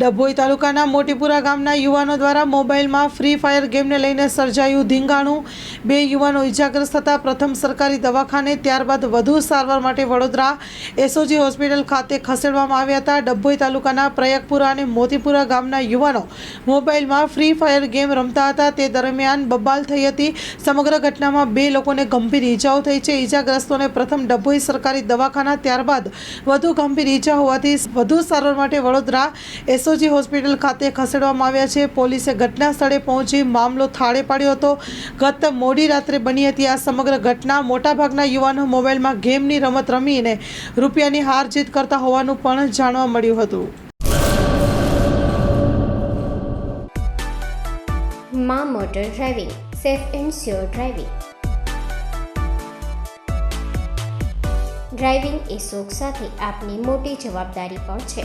ડભોઈ તાલુકાના મોટીપુરા ગામના યુવાનો દ્વારા મોબાઈલમાં ફ્રી ફાયર ગેમને લઈને સર્જાયું ધીંગાણું. બે યુવાનો ઇજાગ્રસ્ત થતા પ્રથમ સરકારી દવાખાને, ત્યારબાદ વધુ સારવાર માટે વડોદરા એસઓજી હોસ્પિટલ ખાતે ખસેડવામાં આવ્યા હતા. ડભોઈ તાલુકાના પ્રયાગપુરા અને મોતીપુરા ગામના યુવાનો મોબાઈલમાં ફ્રી ફાયર ગેમ રમતા હતા. તે દરમિયાન બબાલ થઈ હતી. સમગ્ર ઘટનામાં બે લોકોને ગંભીર ઈજાઓ થઈ છે. ઈજાગ્રસ્તોને પ્રથમ ડભોઈ સરકારી દવાખાના, ત્યારબાદ વધુ ગંભીર ઈજા હોવાથી વધુ સારવાર માટે વડોદરા એસઓજી હોસ્પિટલ ખાતે ખસેડવામાં આવ્યા છે. પોલીસે ઘટના સ્થળે પહોંચી મામલો થાળે પાડ્યો હતો. ગત મોડી રાત્રે બની હતી આ સમગ્ર ઘટના. મોટાભાગના યુવાનો મોબાઈલમાં ગેમની રમત રમીને રૂપિયાની હાર જીત કરતા હોવાનું પણ જાણવા મળ્યું હતું. માં motor driving, safe and sure driving. Driving એ શોખ સાથે આપની મોટી જવાબદારી પણ છે.